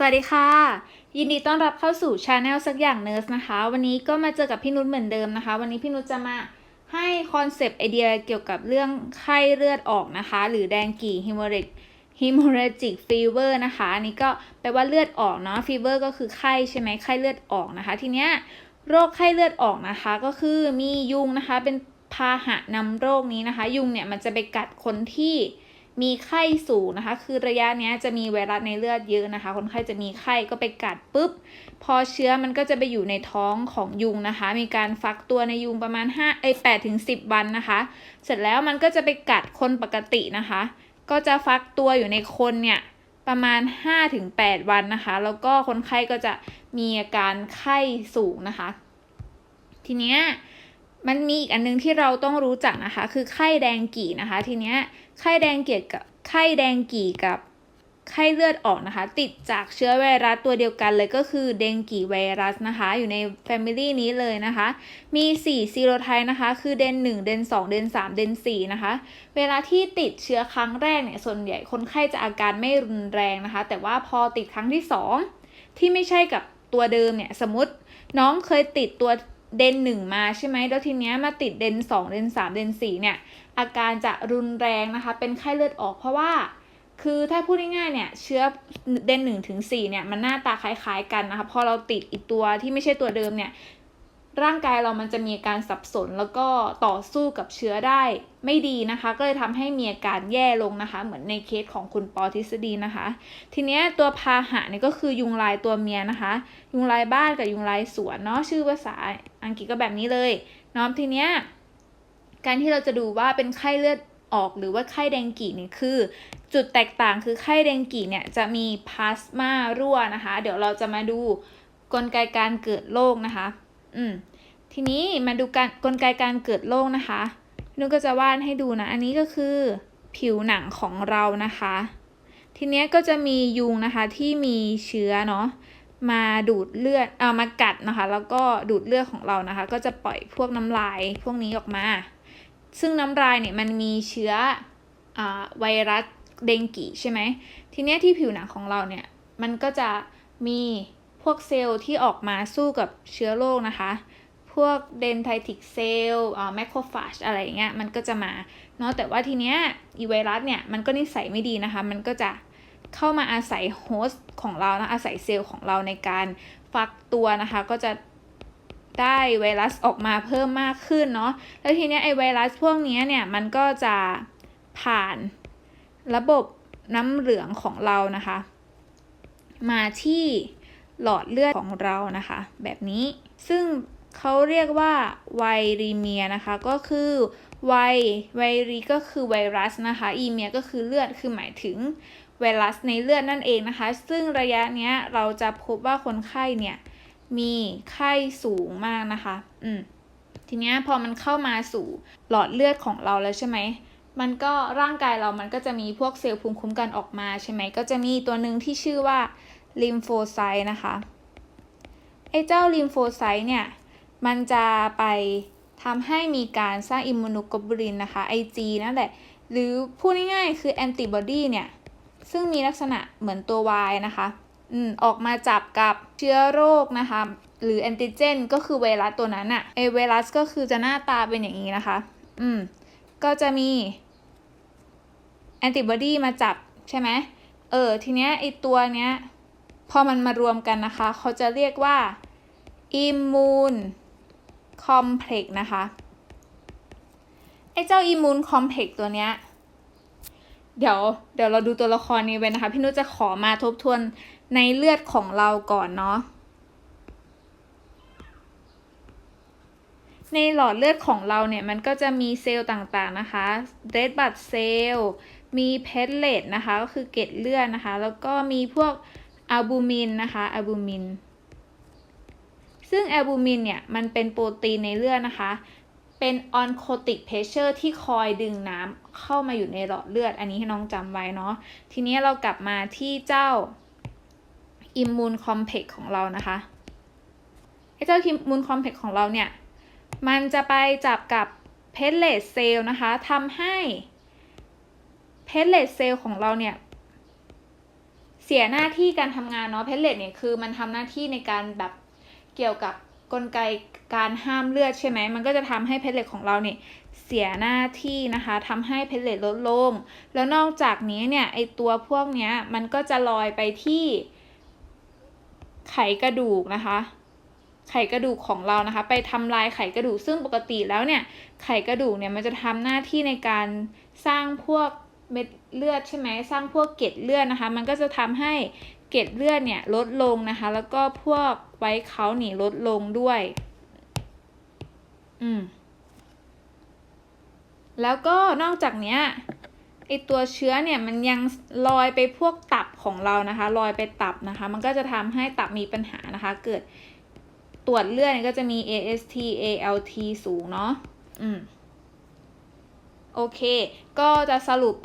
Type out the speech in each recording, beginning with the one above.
สวัสดีค่ะ ยินดีต้อนรับเข้าสู่ช anel สักอย่างเนิร์สนะคะ วันนี้ก็มาเจอกับพี่นุชเหมือนเดิมนะคะ วันนี้พี่นุชจะมาให้คอนเซปต์ไอเดียเกี่ยวกับเรื่องไข้เลือดออกนะคะ หรือแดงกี่ hemorrhagic hemorrhagic fever นะคะ อันนี้ก็แปลว่าเลือดออกเนาะ fever ก็คือไข้ใช่ไหมไข้เลือดออกนะคะ ทีเนี้ยโรคไข้เลือดออกนะคะ ก็คือมียุงนะคะเป็นพาหะนำโรคนี้นะคะ ยุงเนี่ยมันจะไปกัดคนที่ มีไข้สูงนะคะ คือระยะนี้จะมีไวรัสในเลือดเยอะนะคะ คนไข้จะมีไข้ก็ไปกัดปุ๊บ พอเชื้อมันก็จะไปอยู่ในท้องของยุงนะคะ มีการฟักตัวในยุงประมาณ5เอ้ย8ถึง10วันนะคะ เสร็จแล้วมันก็จะไปกัดคนปกตินะคะ ก็จะฟักตัวอยู่ในคนเนี่ยประมาณ5ถึง8วันนะคะ แล้วก็คนไข้ก็จะมีอาการไข้สูงนะคะ ทีเนี้ย มันมีอีกอันนึงที่เราต้องรู้จักนะคะ คือไข้แดงกี่นะคะ ทีเนี้ยไข้แดงเกี่ยวกับไข้แดงกี่กับไข้เลือดออกนะคะ ติดจากเชื้อไวรัสตัวเดียวกันเลยก็คือเดงกี่ไวรัสนะคะ อยู่ใน Family นี้เลยนะคะ มี 4 ซีโรไทป์นะคะ คือเดน1 เดน2 เดน3 เดน4นะคะ เวลาที่ติดเชื้อครั้งแรกเนี่ย ส่วนใหญ่คนไข้จะอาการไม่รุนแรงนะคะ แต่ว่าพอติดครั้งที่ 2 ที่ไม่ใช่กับตัวเดิมเนี่ย สมมติน้องเคยติดตัว เดนหนึ่งมาใช่ไหมแล้วทีเนี้ยมาติดเดนสองเดนสามเดนสี่เนี่ย อาการจะรุนแรงนะคะ เป็นไข้เลือดออกเพราะว่าคือถ้าพูดง่ายๆเนี่ยเชื้อเดนหนึ่งถึงสี่เนี่ยมันหน้าตาคล้ายๆกันนะคะพอเราติดอีกตัวที่ไม่ใช่ตัวเดิมเนี่ย ร่างกายเรามันจะมีการสับสนแล้วก็ต่อสู้กับเชื้อได้ไม่ดีนะคะ ก็เลยทำให้มีอาการแย่ลงนะคะ เหมือนในเคสของคุณปอทฤษฎีนะคะ ทีเนี้ยตัวพาหะเนี่ยก็คือยุงลายตัวเมียนะคะ ยุงลายบ้านกับยุงลายสวนเนาะชื่อภาษาอังกฤษก็แบบนี้เลยเนาะทีเนี้ยการที่เราจะดูว่าเป็นไข้เลือดออกหรือว่าไข้แดงกี่เนี่ยคือ จุดแตกต่างคือไข้แดงกี่เนี่ยจะมีพลาสมารั่วนะคะ เดี๋ยวเราจะมาดูกลไกการเกิดโรคนะคะ อืม ทีนี้มาดูการกลไกการเกิดโรคนะคะนุก็จะวาดให้ดูนะ อันนี้ก็คือผิวหนังของเรานะคะ ทีเนี้ยก็จะมียุงนะคะที่มีเชื้อเนาะมาดูดเลือด เอามากัดนะคะ แล้วก็ดูดเลือดของเรานะคะ ก็จะปล่อยพวกน้ำลายพวกนี้ออกมา ซึ่งน้ำลายเนี่ยมันมีเชื้ออไวรัสเดงกีใช่ไหม ทีเนี้ยที่ผิวหนังของเราเนี่ย มันก็จะมีพวกเซลล์ที่ออกมาสู้กับเชื้อโรคนะคะ วกเดนไทติกเซลล์แมคโครฟาจอะไรอย่างเงี้ยมันก็จะมาเนาะแต่ว่าทีเนี้ยอีไวรัสเนี่ยมันก็นิสัยไม่ดีนะคะ มันก็จะเข้ามาอาศัยโฮสต์ของเรานะอาศัยเซลล์ของเราในการฟักตัวนะคะ ก็จะได้ไวรัสออกมาเพิ่มมากขึ้นเนาะแล้วทีเนี้ยไอไวรัสพวกนี้เนี่ยมันก็จะผ่านระบบน้ำเหลืองของเรานะคะ มาที่หลอดเลือดของเรานะคะ แบบนี้ซึ่ง เขาเรียกว่าไวรีเมียนะคะ ก็คือไวไวรีก็คือไวรัสนะคะอีเมียก็คือเลือดคือหมายถึงไวรัสในเลือดนั่นเองนะคะ ซึ่งระยะเนี้ยเราจะพบว่าคนไข้เนี่ยมีไข้สูงมากนะคะ อืม ทีเนี้ยพอมันเข้ามาสู่หลอดเลือดของเราแล้วใช่ไหม มันก็ร่างกายเรามันก็จะมีพวกเซลล์ภูมิคุ้มกันออกมาใช่ไหม ก็จะมีตัวหนึ่งที่ชื่อว่าลิมโฟไซต์นะคะ ไอ้เจ้าลิมโฟไซต์เนี่ย มันจะไปทำให้มีการสร้างอิมมูโนโกลบูลินนะคะ IG นั่นแหละ หรือพูดง่ายๆ คือแอนติบอดีเนี่ย ซึ่งมีลักษณะเหมือนตัว Y นะคะอืมออกมาจับกับเชื้อโรคนะคะ หรือแอนติเจน ก็คือไวรัสตัวนั้นอะไอไวรัสก็คือจะหน้าตาเป็นอย่างนี้นะคะ อืม ก็จะมีแอนติบอดีมาจับใช่ไหมเออ ทีเนี้ยไอตัวเนี้ย พอมันมารวมกันนะคะ เขาจะเรียกว่าอิมมูน คอมเพล็กนะคะไอ้เจ้าอิมูนคอมเพล็กตัวเนี้ยเดี๋ยวเดี๋ยวเราดูตัวละครนี้ไปนะคะ พี่นุชจะขอมาทบทวนในเลือดของเราก่อนเนาะในหลอดเลือดของเราเนี่ย มันก็จะมีเซลล์ต่างๆนะคะ red blood cell มีเพลเลตนะคะ ก็คือเกล็ดเลือดนะคะ แล้วก็มีพวกอัลบูมินนะคะอัลบูมิน ซึ่งแอลบูมินเนี่ยมันเป็นโปรตีนในเลือดนะคะ เป็นออนโคติกเพชเชอร์ที่คอยดึงน้ำเข้ามาอยู่ในหลอดเลือด อันนี้ให้น้องจำไว้เนาะ ทีนี้เรากลับมาที่เจ้าอิมมูนคอมเพล็กซ์ของเรานะคะไอ้เจ้าอิมมูนคอมเพล็กซ์ของเราเนี่ย มันจะไปจับกับเพลเลตเซลล์นะคะทำให้เพลเลตเซลล์ของเราเนี่ยเสียหน้าที่การทำงานเนาะเพลเลตเนี่ยคือมันทำหน้าที่ในการแบบ เกี่ยวกับกลไกการห้ามเลือดใช่ไหม มันก็จะทำให้เพลเลตของเราเนี่ยเสียหน้าที่นะคะทำให้เพลเลตลดลง แล้วนอกจากนี้เนี่ยไอตัวพวกเนี้ยมันก็จะลอยไปที่ไขกระดูกนะคะ ไขกระดูกของเรานะคะ ไปทำลายไขกระดูก ซึ่งปกติแล้วเนี่ย ไขกระดูกเนี่ยมันจะทำหน้าที่ในการสร้างพวกเม็ดเลือดใช่ไหม สร้างพวกเกล็ดเลือดนะคะ มันก็จะทำให้ เกล็ดเลือดเนี่ยลดลงนะคะ แล้วก็พวกไว้เขาหนีลดลงด้วย อืม แล้วก็นอกจากเนี้ยไอตัวเชื้อเนี่ยมันยังลอยไปพวกตับของเรานะคะ ลอยไปตับนะคะ มันก็จะทำให้ตับมีปัญหานะคะ เกิดตรวจเลือดก็จะมี AST ALT สูงเนาะ อืม โอเค ก็จะสรุป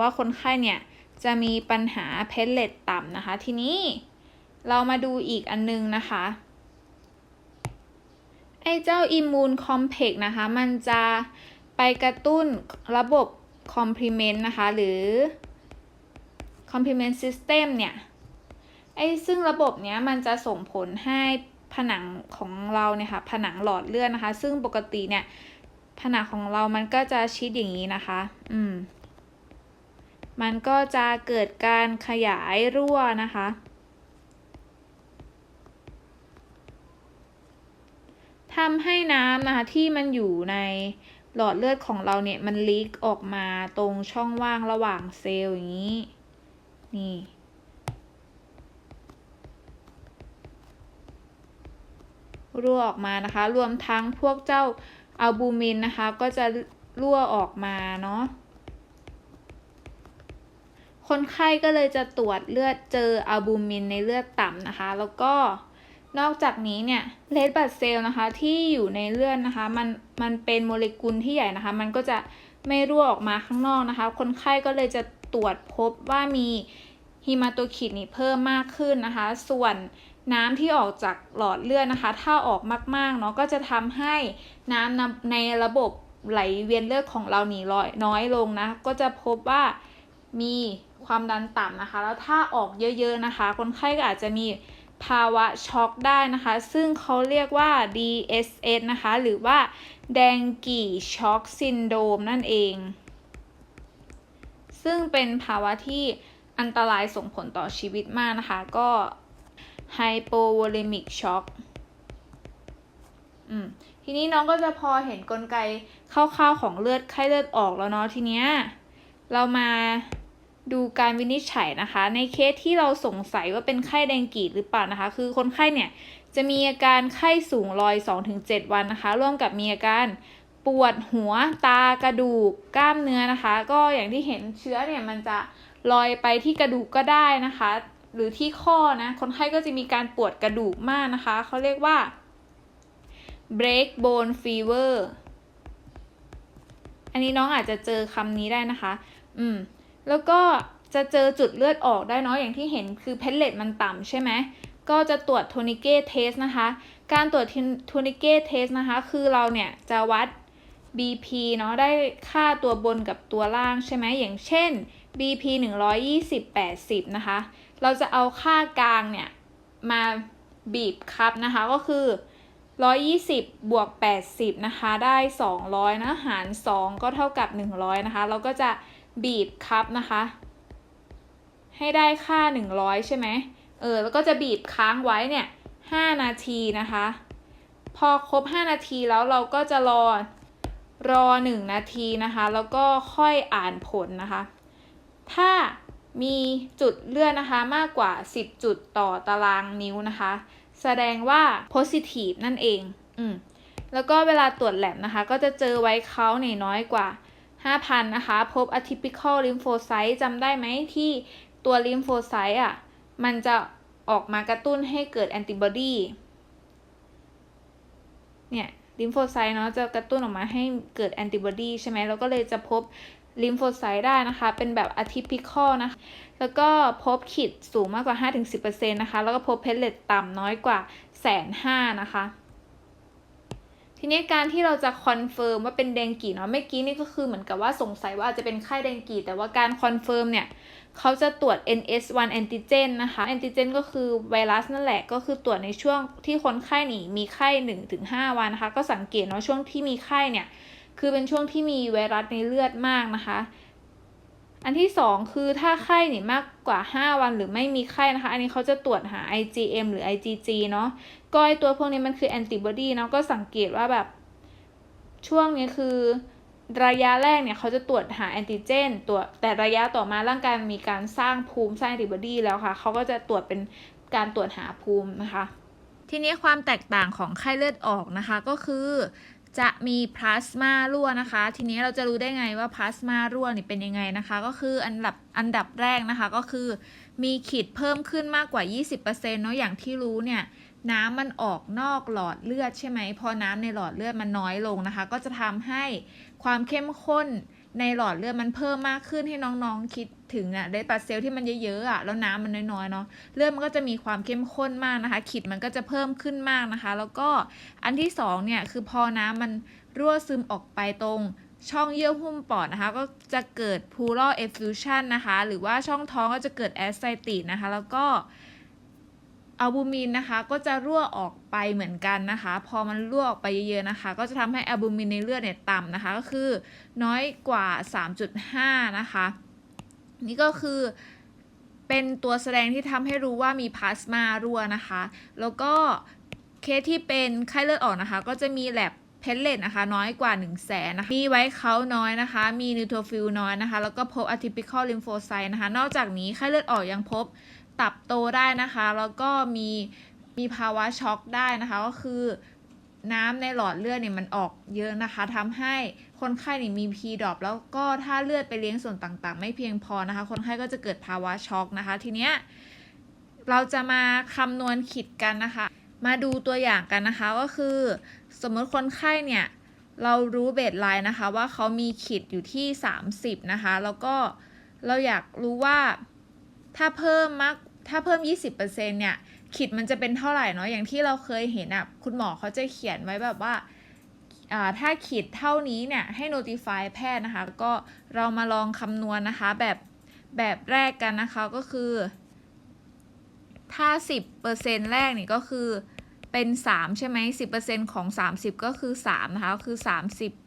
ว่าคนไข้เนี่ย จะมีปัญหาเพลเลตต่ำนะคะ ทีนี้เรามาดูอีกอันนึงนะคะไอ้เจ้าอิมมูนคอมเพกนะคะ มันจะไปกระตุ้นระบบคอมพลีเมนต์นะคะ หรือ complement system เนี่ย ไอ้ซึ่งระบบเนี้ยมันจะส่งผลให้ผนังของเราเนี่ยค่ะ ผนังหลอดเลือดนะคะ ซึ่งปกติเนี่ย ผนังของเรามันก็จะชิดอย่างนี้นะคะ อืม มันก็จะเกิดการขยายรั่วนะคะ ทำให้น้ำนะคะที่มันอยู่ในหลอดเลือดของเราเนี่ยมันลีกออกมาตรงช่องว่างระหว่างเซลล์อย่างนี้ นี่รั่วออกมานะคะ รวมทั้งพวกเจ้าอัลบูมินนะคะ ก็จะรั่วออกมาเนาะ คนไข้ก็เลยจะตรวจเลือดเจออัลบูมินในเลือดต่ำนะคะ แล้วก็นอกจากนี้เนี่ยเลดบัตเซลล์นะคะที่อยู่ในเลือดนะคะมันมันเป็นโมเลกุลที่ใหญ่นะคะ มันก็จะไม่รั่วออกมาข้างนอกนะคะ คนไข้ก็เลยจะตรวจพบว่ามีฮีมาโตคิดนี่เพิ่มมากขึ้นนะคะ ส่วนน้ำที่ออกจากหลอดเลือดนะคะ ถ้าออกมากๆเนาะก็จะทำให้น้ำในระบบไหลเวียนเลือดของเราหนีลอยน้อยลงนะ ก็จะพบว่ามี ความดันต่ำนะคะ แล้วถ้าออกเยอะๆนะคะ คนไข้ก็อาจจะมีภาวะช็อกได้นะคะ ซึ่งเขาเรียกว่า DSS นะคะ หรือว่าแดงกี่ช็อกซินโดมนั่นเอง ซึ่งเป็นภาวะที่อันตรายส่งผลต่อชีวิตมากนะคะ ก็ hypovolemic shock อืมทีนี้น้องก็จะพอเห็นนกลไกคร่าวๆของเลือดไข้เลือดออกแล้วเนาะทีเนี้ย เรามา ดูการวินิจฉัยนะคะ ในเคสที่เราสงสัยว่าเป็นไข้แดงกีดหรือเปล่านะคะ คือคนไข้เนี่ยจะมีอาการไข้สูงลอย 2-7 วันนะคะ ร่วมกับมีอาการปวดหัวตากระดูกกล้ามเนื้อนะคะ ก็อย่างที่เห็นเชื้อเนี่ยมันจะลอยไปที่กระดูกก็ได้นะคะ หรือที่ข้อนะคนไข้ก็จะมีการปวดกระดูกมากนะคะเขาเรียกว่า break bone fever อันนี้น้องอาจจะเจอคำนี้ได้นะคะ อืม แล้วก็จะเจอจุดเลือดออกได้เนาะอย่างที่เห็นคือเพลเลตมันต่ำใช่ไหมก็จะตรวจโทนิเก้เทสนะคะ การตรวจโทนิเก้เทสนะคะ คือเราเนี่ยจะวัด BP เนาะได้ค่าตัวบนกับตัวล่างใช่ไหมอย่างเช่น BP 120 80 นะคะ เราจะเอาค่ากลางเนี่ย มาบีบครับนะคะ ก็คือ 120 บวก 80 นะคะ ได้ 200 นะ หาร 2 ก็เท่ากับ 100 นะคะ เราก็จะ บีบครับนะคะ ให้ได้ค่า 100 ใช่ไหมเออแล้วก็จะบีบค้างไว้เนี่ย5นาทีนะคะ พอครบ 5 นาทีแล้วเราก็จะรอรอ 1 นาทีนะคะ แล้วก็ค่อยอ่านผลนะคะ ถ้ามีจุดเลื่อนนะคะมากกว่า 10 จุดต่อตารางนิ้วนะคะ แสดงว่า positive นั่นเอง อืมแล้วก็เวลาตรวจแลบนะคะ ก็จะเจอไว้เขาหน่น้อยกว่า 5,000 นะคะ พบ atypical lymphocyte จำได้ไหมที่ตัว lymphocyte อะ มันจะออกมากระตุ้นให้เกิดแอนติบอดีเนี่ย lymphocyte เนาะจะกระตุ้นออกมาให้เกิดแอนติบอดีใช่ไหมเราก็เลยจะพบ lymphocyte ได้นะคะ เป็นแบบ atypical นะคะ แล้วก็พบขีดสูงมากกว่า 5-10%นะคะ แล้วก็พบเพลเลตต่ำน้อยกว่าแสนห้านะคะ ทีนี้การที่เราจะคอนเฟิร์มว่าเป็นเดงกีเนาะเมื่อกี้นี่ก็คือเหมือนกับว่าสงสัยว่าอาจจะเป็นไข้เดงกีแต่ว่าการคอนเฟิร์มเนี่ยเขาจะตรวจ NS1 antigen นะคะ antigen ก็คือไวรัสนั่นแหละก็คือตรวจในช่วงที่คนไข้หนีมีไข้ 1-5 วันนะคะ ก็สังเกตเนาะช่วงที่มีไข้เนี่ย คือเป็นช่วงที่มีไวรัสในเลือดมากนะคะ อันที่สองคือถ้าไข้เนี่ยมากกว่า 5 วันหรือไม่มีไข้นะคะ อันนี้เขาจะตรวจหา IgM หรือ IgG เนาะ ก็ไอตัวพวกนี้มันคือแอนติบอดีเนาะก็สังเกตว่าแบบ ช่วงนี้คือระยะแรกเนี่ยเขาจะตรวจหาแอนติเจนตรวจแต่ระยะต่อมาร่างกายมีการสร้างภูมิสร้างแอนติบอดีแล้วค่ะเขาก็จะตรวจเป็นการตรวจหาภูมินะคะ ทีนี้ความแตกต่างของไข้เลือดออกนะคะก็คือจะมีพลาสมารั่วนะคะ ทีนี้เราจะรู้ได้ไงว่าพลาสมารั่วนี่เป็นยังไงนะคะ ก็คืออันดับอันดับแรกนะคะก็คือ มีขีดเพิ่มขึ้นมากกว่า 20%เนาะอย่างที่รู้เนี่ย น้ำมันออกนอกหลอดเลือดใช่ไหมพอน้ำในหลอดเลือดมันน้อยลงนะคะ ก็จะทำให้ความเข้มข้นในหลอดเลือดมันเพิ่มมากขึ้นให้น้องๆคิดถึงอะได้ปัดเซลล์ที่มันเยอะๆอะแล้วน้ำมันน้อยๆเนาะเลือดมันก็จะมีความเข้มข้นมากนะคะ ขีดมันก็จะเพิ่มขึ้นมากนะคะ แล้วก็อันที่สองเนี่ยคือพอน้ำมันรั่วซึมออกไปตรงช่องเยื่อหุ้มปอดนะคะ ก็จะเกิด pleural effusion นะคะ หรือว่าช่องท้องก็จะเกิด ascites นะคะ แล้วก็ อัลบูมินนะคะก็จะรั่วออกไปเหมือนกันนะคะ พอมันรั่วออกไปเยอะๆนะคะ ก็จะทำให้อัลบูมินในเลือดเนี่ยต่ำนะคะก็คือน้อยกว่า 3.5 นะคะ นี่ก็คือเป็นตัวแสดงที่ทำให้รู้ว่ามีพลาสมารั่วนะคะ แล้วก็เคสที่เป็นไข้เลือดออกนะคะ ก็จะมีแลบเพลเลตนะคะ น้อยกว่า 1 0 0 0 0แสนนะคะมีไว้เขาน้อยนะคะ มีนิวโทรฟิลน้อยนะคะ แล้วก็พบ atypical lymphocyte นะคะ นอกจากนี้ไข้เลือดออกยังพบ ตับโตได้นะคะ แล้วก็มีมีภาวะช็อกได้นะคะ ก็คือน้ำในหลอดเลือดเนี่ยมันออกเยอะนะคะทำให้คนไข้นี่มีพีดรอปแล้วก็ถ้าเลือดไปเลี้ยงส่วนต่างๆ ไม่เพียงพอนะคะ คนไข้ก็จะเกิดภาวะช็อกนะคะ ทีเนี้ยเราจะมาคำนวณขีดกันนะคะ มาดูตัวอย่างกันนะคะก็คือ สมมติคนไข้เนี่ยเรารู้เบสไลน์นะคะว่าเขามีขีดอยู่ที่ 30 นะคะ แล้วก็เราอยากรู้ว่าถ้าเพิ่มมาก ถ้าเพิ่ม 20%เนี่ยขีดมันจะเป็นเท่าไหร่เนาะอย่างที่เราเคยเห็นอะคุณหมอเขาจะเขียนไว้แบบว่าถ้าขีดเท่านี้เนี่ยให้ notify แพทย์นะคะ ก็เรามาลองคำนวณนะคะแบบแบบแรกกันนะคะก็คือ ถ้า 10%แรกนี่ก็คือเป็น 3 ใช่ไหม10%ของ 30 ก็คือ 3 นะคะก็คือ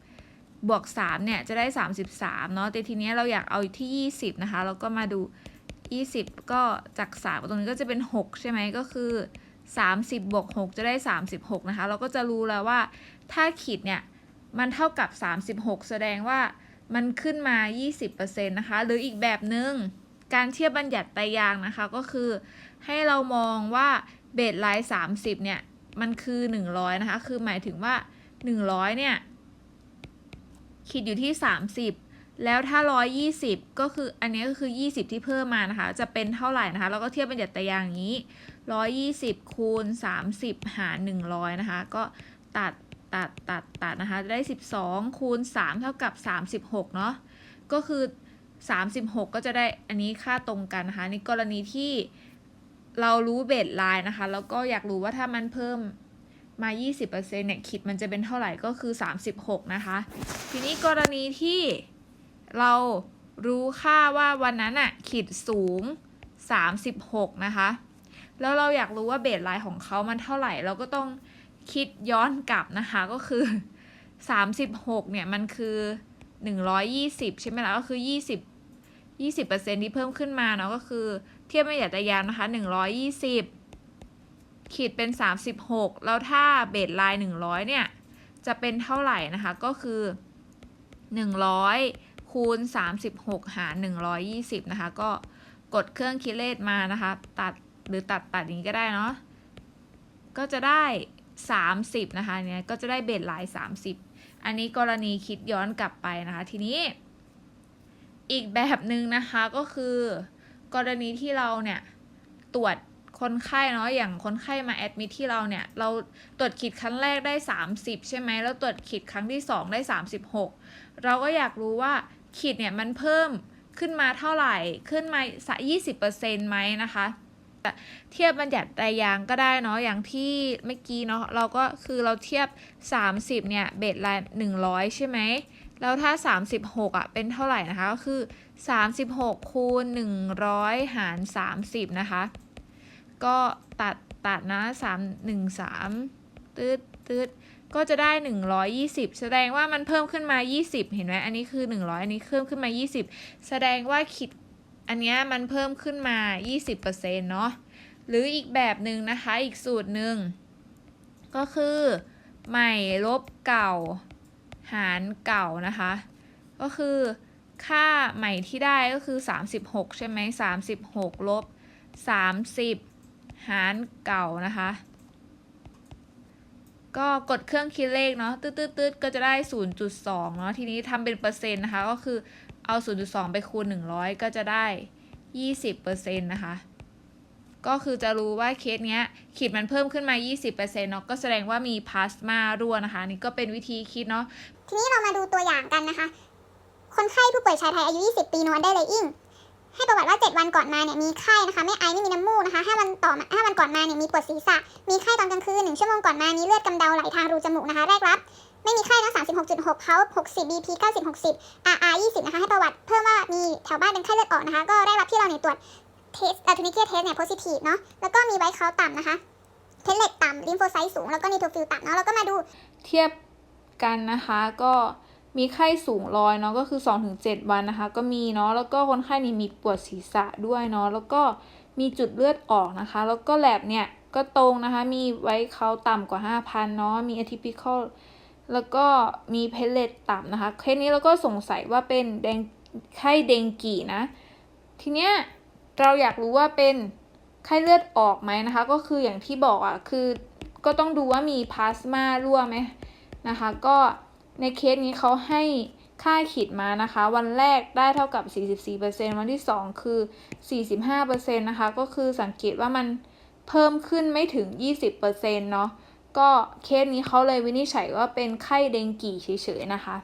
30 บวก 3 เนี่ย จะได้ 33 เนาะแต่ทีนี้เราอยากเอาที่ 20 นะคะแล้วก็มาดู 20 ก็จาก 3 ตรงนี้ก็จะเป็น 6 ใช่ไหมก็คือ 30 บวก 6 จะได้ 36 นะคะ เราก็จะรู้แล้วว่าถ้าขีดเนี่ย มันเท่ากับ 36 แสดงว่ามันขึ้นมา 20%นะคะ หรืออีกแบบหนึง่งการเทียบบัญญัติไตรยางนะคะ ก็คือให้เรามองว่าเบสไลน์30 เนี่ย มันคือ 100 นะคะ คือหมายถึงว่า 100 เนี่ย ขีดอยู่ที่ 30 แล้วถ้า 120 ก็คืออันนี้ก็คือ 20 ที่เพิ่มมานะคะ จะเป็นเท่าไหร่นะคะแล้วก็เทียบบัญญัติไตรยางอย่างนี้ 120 คูณ 30 หาร 100 นะคะ ก็ตัดตัดตัดตัดนะคะ ได้ 12 คูณ 3 เท่ากับ 36 เนาะ ก็คือ 36 ก็จะได้อันนี้ค่าตรงกันนะคะ ในกรณีที่เรารู้เบสไลน์นะคะ แล้วก็อยากรู้ว่าถ้ามันเพิ่มมา 20%เนี่ยขีดมันจะเป็นเท่าไหร่ ก็คือ 36 นะคะ ทีนี้กรณีที่ เรารู้ค่าว่าวันนั้นอะขีดสูง 36 นะคะ แล้วเราอยากรู้ว่าเบสไลน์ของเขามันเท่าไหร่ เราก็ต้องคิดย้อนกลับนะคะก็คือ 36 เนี่ย มันคือ 120 ใช่ไหมล่ะก็คือ 20 20%ที่เพิ่มขึ้นมาเนาะก็คือ เทียบไม่หยัดตะยานนะคะ 120 ขีดเป็น 36 แล้วถ้าเบสไลน์ 100 เนี่ย จะเป็นเท่าไหร่นะคะ ก็คือ 100 คูณ 36 หาร 120 นะคะ ก็กดเครื่องคิดเลขมานะคะ ตัดหรือตัดตัดอย่างนี้ก็ได้เนาะก็จะได้ 30 นะคะเนี่ยก็จะได้เบสไลน์30 อันนี้กรณีคิดย้อนกลับไปนะคะ ทีนี้ อีกแบบหนึ่งนะคะก็คือ กรณีที่เราเนี่ยตรวจคนไข้เนาะอย่างคนไข้มาแอดมิทที่เราเนี่ยเราตรวจขีดครั้งแรกได้ 30 ใช่ไหมแล้วตรวจขีดครั้งที่ 2 ได้ 36 เราก็อยากรู้ว่า ขีดเนี่ยมันเพิ่มขึ้นมาเท่าไหร่ ขึ้นมาสัก20%ไหมนะคะ เทียบบัญญัติรายยางก็ได้เนาะ อย่างที่เมื่อกี้เนาะ เราก็คือเราเทียบ 30 เนี่ย เบ็ดละ100ใช่ไหม แล้วถ้า 36 อะ เป็นเท่าไหร่นะคะ ก็คือ 36 คูณ 100 หาร 30 นะคะ ก็ตัดตัดนะ 3 1 3ตืดตืด ก็จะได้ 120 แสดงว่ามันเพิ่มขึ้นมา 20 เห็นไหมอันนี้คือ 100 อันนี้เพิ่มขึ้นมา 20 แสดงว่าขีดอันเนี้ยมันเพิ่มขึ้นมา 20%เนาะหรืออีกแบบหนึ่งนะคะ อีกสูตรหนึ่งก็คือใหม่ลบเก่า หารเก่านะคะ ก็คือค่าใหม่ที่ได้ก็คือ 36 ใช่ไหม36 ลบ 30 หารเก่านะคะ ก็กดเครื่องคิดเลขเนาะตืดตืดตืดก็จะได้ 0.2 เนาะ ทีนี้ทำเป็นเปอร์เซ็นต์นะคะ ก็คือเอา 0.2 ไปคูณ 100 ก็จะได้ 20%นะคะ ก็คือจะรู้ว่าเคสเนี้ยขีดมันเพิ่มขึ้นมา 20%เนาะ ก็แสดงว่ามีพลาสมารั่วนะคะ นี่ก็เป็นวิธีคิดเนาะ ทีนี้เรามาดูตัวอย่างกันนะคะ คนไข้ผู้ป่วยชายไทยอายุ 20 ปีนอนได้เลยอิ่ง ให้ประวัติว่า 7 วันก่อนมาเนี่ยมีไข้นะคะ ไม่ไอไม่มีน้ำมูกนะคะ5วันต่อมา5วันก่อนมาเนี่ยมีปวดศีรษะ มีไข้ตอนกลางคืน1ชั่วโมงก่อนมามีเลือดกำเดาไหลทางรูจมูกนะคะแรกรับ ไม่มีไข้นะ36.6เขา60 BP 90 60 RR 20นะคะให้ประวัติเพิ่มว่ามีแถวบ้านเป็นไข้เลือดออกนะคะ ก็แรกรับที่เราเนี่ยตรวจเทสอะทูนิเคียเทสเนี่ยโพซิทีฟเนาะแล้วก็มีไวท์เขาต่ำนะคะเทสเล็กต่ำลิมโฟไซต์สูงแล้วก็นิโทรฟิลต่ำเนาะแล้วก็มาดูเทียบกันนะคะก็ มีไข้สูงลอยเนาะก็คือ 2-7 วันนะคะ ก็มีเนาะแล้วก็คนไข้นี่มีปวดศีรษะด้วยเนาะแล้วก็มีจุดเลือดออกนะคะ แล้วก็แลบเนี่ยก็ตรงนะคะ มีไว้เขาต่ำกว่า 5,000 เนาะมี atypical แล้วก็มีเพลเลตต่ำนะคะ เคสนี้เราก็สงสัยว่าเป็นแดงไข้เดงกีนะ ทีเนี้ยเราอยากรู้ว่าเป็นไข้เลือดออกไหมนะคะ ก็คืออย่างที่บอกอะ่ะคือก็ต้องดูว่ามีพลาสมารั่วไหมนะคะ ก็ ในเคสนี้เขาให้ค่าขีดมานะคะ วันแรกได้เท่ากับ 44%วันที่ 2 คือ 45%นะคะ ก็คือสังเกตว่ามันเพิ่มขึ้นไม่ถึง 20%เนาะก็เคสนี้เขาเลยวินิจฉัยว่าเป็นไข้เดงกีเฉยๆนะคะ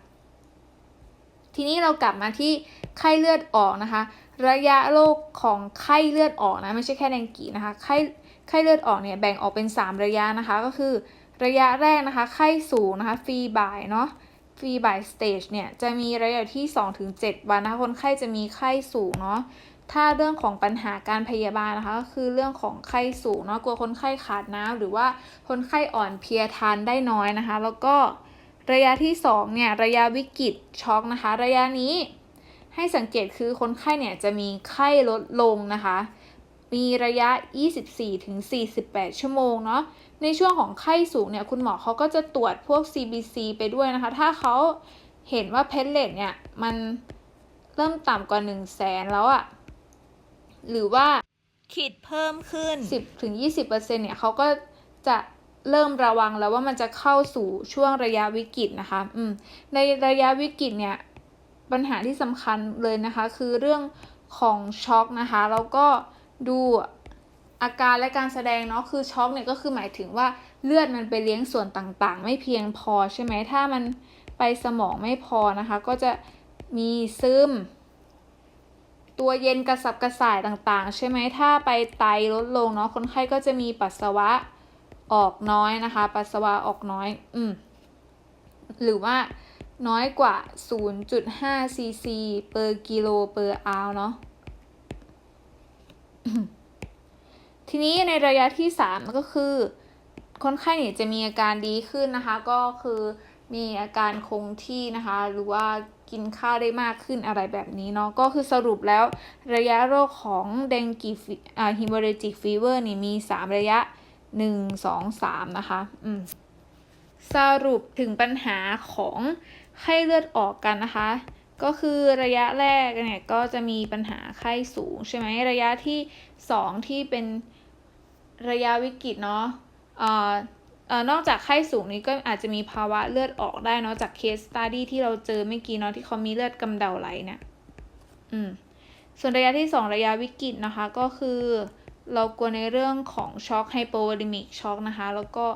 ทีนี้เรากลับมาที่ไข้เลือดออกนะคะ ระยะโรคของไข้เลือดออกนะไม่ใช่แค่แดงกีนะคะไข้ไข้เลือดออกเนี่ยแบ่งออกเป็น 3 ระยะนะคะ ก็คือระยะแรกนะคะ ไข้สูงนะคะ ฟีบ่ายเนาะ ฟรีบายสเตจเนี่ย จะมีระยะที่ 2-7 วันนะคะคนไข้จะมีไข้สูงเนาะถ้าเรื่องของปัญหาการพยาบาลนะคะก็คือเรื่องของไข้สูงเนาะกลัวคนไข้ขาดน้ำหรือว่าคนไข้อ่อนเพลียทานได้น้อยนะคะ แล้วก็ระยะที่2เนี่ยระยะวิกฤตช็อกนะคะ ระยะนี้ให้สังเกตคือคนไข้เนี่ยจะมีไข้ลดลงนะคะ มีระยะ 24-48 ชั่วโมงเนาะ ในช่วงของไข้สูงเนี่ยคุณหมอเขาก็จะตรวจพวก CBC ไปด้วยนะคะ ถ้าเขาเห็นว่าเพลเลตเนี่ยมันเริ่มต่ำกว่า 1 0 0 0 0แสนแล้วอะหรือว่าขีดเพิ่มขึ้น 10-20%เนี่ยเขาก็จะเริ่มระวังแล้วว่ามันจะเข้าสู่ช่วงระยะวิกฤตนะคะ อืม ในระยะวิกฤตเนี่ย ปัญหาที่สำคัญเลยนะคะ คือเรื่องของช็อกนะคะ แล้วก็ดู อาการและการแสดงเนาะคือช็อกเนี่ยก็คือหมายถึงว่าเลือดมันไปเลี้ยงส่วนต่างๆ ไม่เพียงพอใช่ไหมถ้ามันไปสมองไม่พอนะคะ ก็จะมีซึม ตัวเย็นกระสับกระส่ายต่างๆ ใช่ไหมถ้าไปไตลดลงเนาะคนไข้ก็จะมีปัสสาวะออกน้อยนะคะ ปัสสาวะออกน้อย อืมหรือว่าน้อยกว่า 0.5ซีซี per กิโล per hour เนาะ ทีนี้ในระยะที่3ก็คือ คนไข้เนี่ยจะมีอาการดีขึ้นนะคะ ก็คือมีอาการคงที่นะคะ หรือว่ากินข้าวได้มากขึ้นอะไรแบบนี้เนาะก็คือสรุปแล้วระยะโรคของเดงกีอ่าฮิม o เรจิกฟีเวอร์นี่มี 3 ระยะ 1 2 3 นะคะอืมสรุปถึงปัญหาของไข้เลือดออกกันนะคะ ก็คือระยะแรกเนี่ยก็จะมีปัญหาไข้สูงใช่ไหมระยะที่ 2 ที่เป็น ระยะวิกฤตเนาะอ่อเอ่อนอกจากไข้สูงนี้ก็อาจจะมีภาวะเลือดออกได้เนาะจากเคสสตัดี้ที่เราเจอเมื่อกี้เนาะที่เขามีเลือดกำเดาไหลเนี่ยอืมส่วนระยะที่ 2 ระยะวิกฤตนะคะก็คือ เรากลัวในเรื่องของช็อกไฮโปวอลิมิกช็อกนะคะ แล้วก็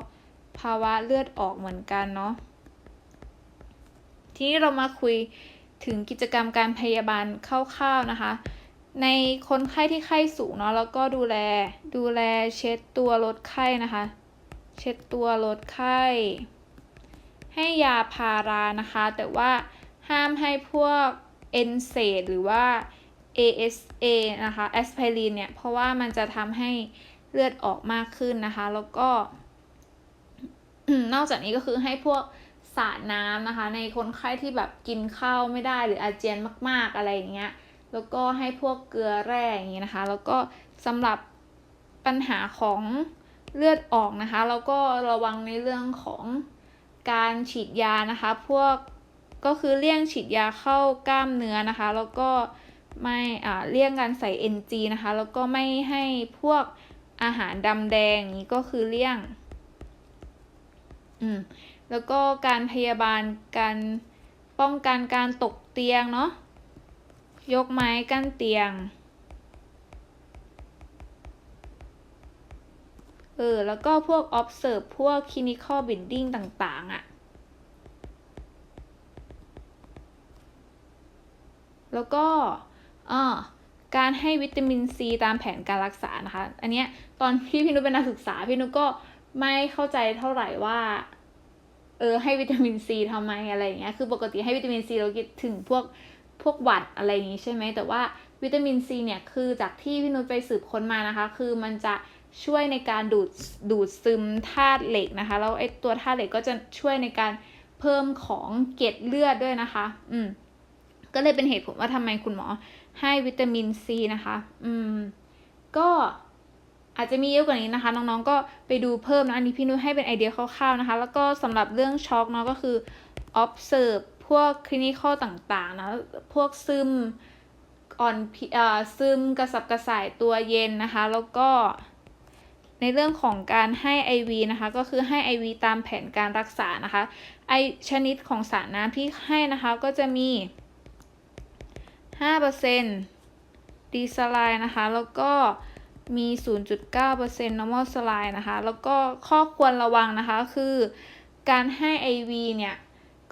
ภาวะเลือดออกเหมือนกันเนาะทีนี้เรามาคุยถึงกิจกรรมการพยาบาลคร่าวๆนะคะ ในคนไข้ที่ไข้สูงเนาะแล้วก็ดูแลดูแลเช็ดตัวลดไข้นะคะ เช็ดตัวลดไข้ ให้ยาพารานะคะ แต่ว่าห้ามให้พวกเอนเซดหรือว่า ASA นะคะแอสไพรินเนี่ย เพราะว่ามันจะทำให้เลือดออกมากขึ้นนะคะ แล้วก็ นอกจากนี้ก็คือให้พวกสาดน้ำนะคะ ในคนไข้ที่แบบกินข้าวไม่ได้หรืออาเจียนมาก ๆอะไรอย่างเงี้ย แล้วก็ให้พวกเกลือแร่อย่างนี้นะคะ แล้วก็สำหรับปัญหาของเลือดออกนะคะ แล้วก็ระวังในเรื่องของการฉีดยานะคะ พวกก็คือเลี่ยงฉีดยาเข้ากล้ามเนื้อนะคะ แล้วก็ไม่อ่าเลี่ยงการใส่ NG นะคะ แล้วก็ไม่ให้พวกอาหารดำแดงอย่างนี้ก็คือเลี่ยง อืม แล้วก็การพยาบาลการป้องกันการตกเตียงเนาะ ยกไม้กั้นเตียง เออ แล้วก็พวก observe พวก clinical bleeding ต่าง ๆอะ่ะ แล้วก็อ่าการให้วิตามินซีตามแผนการรักษานะคะ อันเนี้ยตอนที่พี่นุเป็นนักศึกษาพี่นุก็ไม่เข้าใจเท่าไหร่ว่า เออให้วิตามินซีทำไมอะไรอย่างเงี้ย คือปกติให้วิตามินซีเราคิดถึงพวก พวกหวัดอะไรอย่างงี้ใช่ไหมแต่ว่าวิตามินซีเนี่ยคือจากที่พี่นุชไปสืบค้นมานะคะ คือมันจะช่วยในการดูดดูดซึมธาตุเหล็กนะคะแล้วไอ้ตัวธาตุเหล็กก็จะช่วยในการเพิ่มของเกล็ดเลือดด้วยนะคะ อืม ก็เลยเป็นเหตุผลว่าทำไมคุณหมอให้วิตามินซีนะคะ อืม ก็อาจจะมีเยอะกว่านี้นะคะ น้องๆ ก็ไปดูเพิ่มนะ อันนี้พี่นุ้ยให้เป็นไอเดียคร่าวๆนะคะ แล้วก็สำหรับเรื่องช็อกเนาะก็คือ observe พวก clinical ต่างๆนะพวกซึมอ่อนเอ่อซึมกระสับกระส่ายตัวเย็นนะคะ แล้วก็ในเรื่องของการให้ IV นะคะก็คือให้ IV ตามแผนการรักษานะคะไอชนิดของสารน้ำที่ให้นะคะก็จะมี 5%ดีสไลน์นะคะ แล้วก็มี 0.9% normal saline นะคะ แล้วก็ข้อควรระวังนะคะคือการให้ IV เนี่ย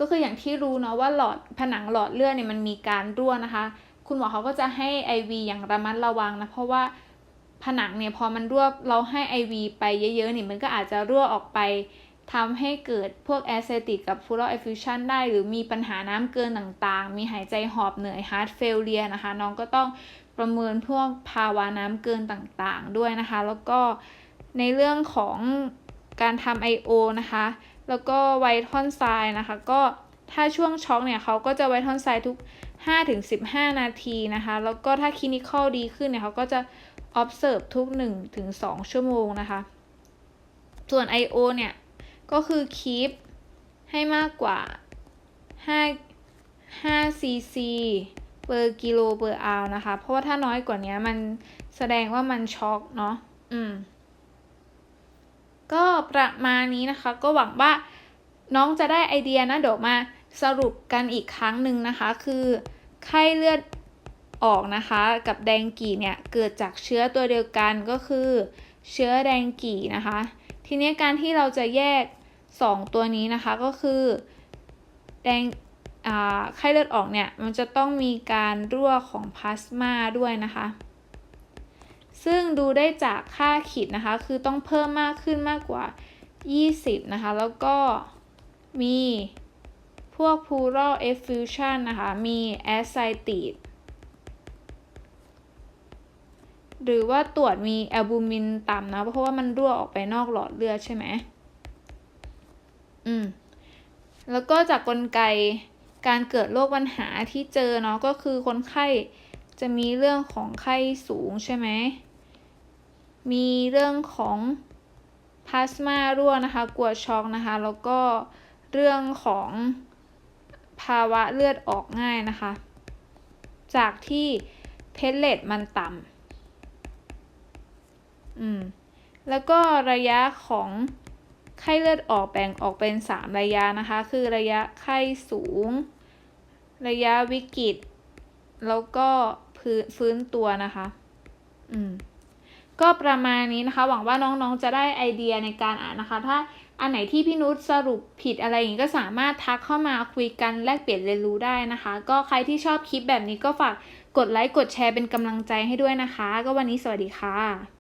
ก็คืออย่างที่รู้เนาะว่าหลอดผนังหลอดเลือดเนี่ยมันมีการรั่วนะคะ คุณหมอเขาก็จะให้ IV อย่างระมัดระวังนะ เพราะว่าผนังเนี่ยพอมันรั่วเราให้ IV ไปเยอะๆเนี่ยมันก็อาจจะรั่วออกไปทำให้เกิดพวกแอสเซติกกับฟูลอ effusion ได้ หรือมีปัญหาน้ำเกินต่างๆ มีหายใจหอบเหนื่อย heart failure นะคะ น้องก็ต้องประเมินพวกภาวะน้ำเกินต่างๆ ด้วยนะคะ แล้วก็ในเรื่องของการทำ IO นะคะ แล้วก็ไวทอนไซน์นะคะ ก็ถ้าช่วงช็อกเนี่ยเขาก็จะไวทอนไซน์ทุก 5-15 นาทีนะคะ แล้วก็ถ้าคลินิคอลดีขึ้นเนี่ยเขาก็จะ observe ทุก 1-2 ชั่วโมงนะคะ ส่วน IO เนี่ย ก็คือ keep ให้มากกว่า 5 5 cc per กิโล per hour นะคะ เพราะว่าถ้าน้อยกว่านี้มันแสดงว่ามันช็อกเนาะ อืม ก็ประมาณนี้นะคะ ก็หวังว่าน้องจะได้ไอเดียนะเดี๋ยวมาสรุปกันอีกครั้งหนึ่งนะคะ คือไข้เลือดออกนะคะกับแดงกีเนี่ยเกิดจากเชื้อตัวเดียวกันก็คือ เชื้อแดงกีนะคะ ทีนี้การที่เราจะแยก 2 ตัวนี้นะคะก็คือแดงไข้เลือดออกเนี่ยมันจะต้องมีการรั่วของพลาสมาด้วยนะคะ ซึ่งดูได้จากค่าขีดนะคะ คือต้องเพิ่มมากขึ้นมากกว่า 20 นะคะ แล้วก็มีพวก plural effusion นะคะ มี ascites หรือว่าตรวจมีแอลบูมินต่ำนะ เพราะว่ามันรั่วออกไปนอกหลอดเลือดใช่ไหม อืม แล้วก็จากกลไกการเกิดโรคปัญหาที่เจอเนาะก็คือคนไข้จะมีเรื่องของไข้สูงใช่ไหม มีเรื่องของพลาสมารั่วนะคะกลัวช็อกนะคะ แล้วก็เรื่องของภาวะเลือดออกง่ายนะคะ จากที่เพลเลตมันต่ำอืม แล้วก็ระยะของไข้เลือดออกแบ่งออกเป็น 3 ระยะนะคะ คือระยะไข้สูง ระยะวิกฤต แล้วก็พื้นฟื้นตัวนะคะ อืม ก็ประมาณนี้นะคะ หวังว่าน้องๆจะได้ไอเดียในการอ่านนะคะ ถ้าอันไหนที่พี่นุชสรุปผิดอะไรอย่างนี้ก็สามารถทักเข้ามาคุยกันแลกเปลี่ยนเรียนรู้ได้นะคะ ก็ใครที่ชอบคลิปแบบนี้ก็ฝากกดไลค์กดแชร์เป็นกำลังใจให้ด้วยนะคะ ก็วันนี้สวัสดีค่ะ